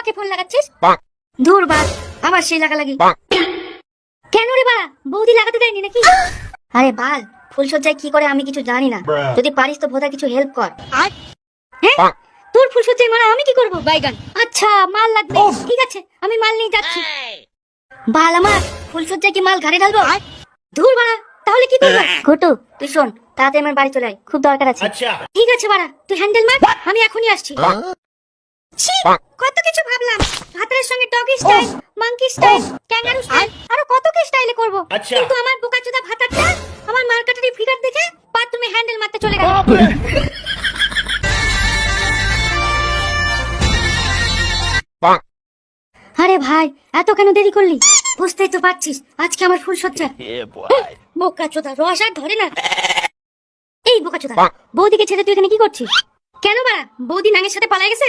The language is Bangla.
আমাকে ফোন লাগাচ্ছিস? ধুর বাল আবার সেই লাগা লাগি কেন রে বা বৌদি লাগাতে দেয়নি নাকি? আরে বাল ফুল সজ্জায় কি করে আমি কিছু জানি না। যদি পারিস তো ভোদা কিছু হেল্প কর। হ্যাঁ? তোর ফুল সজ্জায় মানে আমি কি করব? বাইগান। আচ্ছা মাল লাগবে। ঠিক আছে আমি মাল নিয়ে যাচ্ছি। বাল আমার ফুল সজ্জায় কি মাল ঘরে ঢালবো? ধুর বাড়া তাহলে কি করব? ঘটু তুই শোন তাতে আমার বাড়ি চলে আয় খুব দরকার আছে। ঠিক আছে বাড়া তুই হ্যান্ডেল মার আমি এখনই আসছি। সঙ্গে doggy style monkey style kangaroo style আরও কত কি স্টাইলে করব? আচ্ছা। কিন্তু আমার বোকাচোদা ভাতারটা আমার মার্কেটারি ফিগার দেখে বাথরুমে হ্যান্ডেল মারতে চলে গেল। আরে ভাই এত কেন দেরি করলি? বুঝতেই তো পারছিস আজকে আমার ফুল সজ্জা। বোকাচোদা রস আর ধরে না। এই বোকাচোদা বৌদিকে ছেড়ে তুই এখানে কি করছিস? কেন বাড়া বৌদি নাঙের সাথে পালাই গেছে?